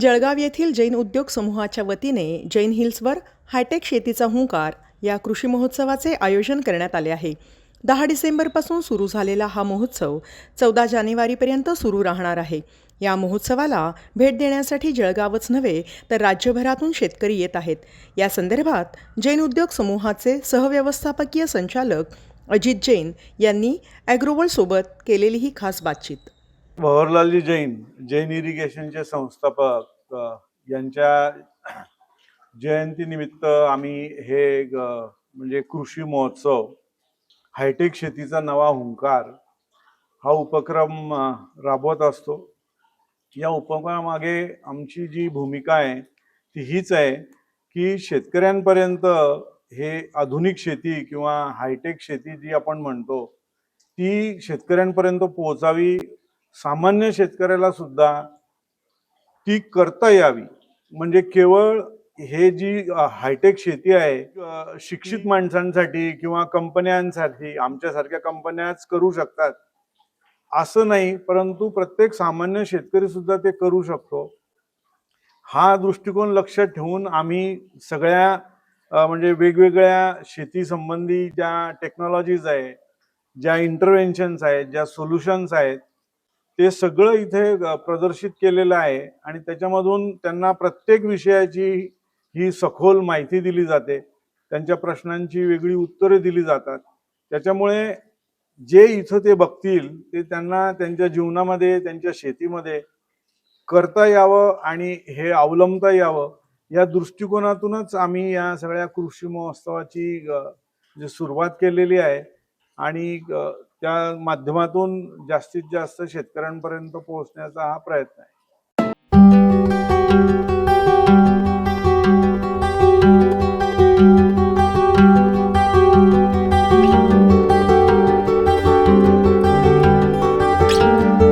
जळगाव येथील जैन उद्योग समूहाच्या वतीने जैन हिल्सवर हायटेक शेतीचा हुंकार या कृषी महोत्सवाचे आयोजन करण्यात आले आहे. दहा डिसेंबरपासून सुरू झालेला हा महोत्सव चौदा जानेवारीपर्यंत सुरू राहणार आहे. या महोत्सवाला भेट देण्यासाठी जळगावच नव्हे तर राज्यभरातून शेतकरी येत आहेत. या संदर्भात जैन उद्योग समूहाचे सहव्यवस्थापकीय संचालक अजित जैन यांनी ॲग्रोवलसोबत केलेली ही खास बातचीत. भवरलालजी जैन जैन इरिगेशनचे संस्थापक यांच्या जयंतीनिमित्त आम्ही हे म्हणजे कृषी महोत्सव हायटेक शेतीचा नवा हुंकार हा उपक्रम राबवत असतो. या उपक्रमामागे आमची जी भूमिका आहे ती हीच आहे की शेतकऱ्यांपर्यंत हे आधुनिक शेती किंवा हायटेक शेती जी आपण म्हणतो ती शेतकऱ्यांपर्यंत पोहोचावी सामान्य शेतकऱ्याला सुद्धा ती करता यावी. म्हणजे केवळ हे जी हायटेक शेती आहे शिक्षित माणसांसाठी किंवा कंपन्यांसाठी आमच्यासारख्या कंपन्याच करू शकतात असं नाही परंतु प्रत्येक सामान्य शेतकरी सुद्धा ते करू शकतो. हा दृष्टिकोन लक्षात ठेवून आम्ही सगळ्या म्हणजे वेगवेगळ्या शेती संबंधी ज्या टेक्नॉलॉजीज आहे ज्या इंटरव्हेन्शन्स आहेत ज्या सोल्युशन्स आहेत ते सगळं इथे प्रदर्शित केलेलं आहे आणि त्याच्यामधून त्यांना प्रत्येक विषयाची ही सखोल माहिती दिली जाते. त्यांच्या प्रश्नांची वेगळी उत्तरे दिली जातात. त्याच्यामुळे जे इथं ते बघतील ते त्यांना त्यांच्या जीवनामध्ये त्यांच्या शेतीमध्ये करता यावं आणि हे अवलंबता यावं या दृष्टिकोनातूनच आम्ही या सगळ्या कृषी महोत्सवाची जी सुरुवात केलेली आहे आणि त्या माध्यमातून जास्तीत जास्त शेतकऱ्यांपर्यंत पोहोचण्याचा हा प्रयत्न आहे.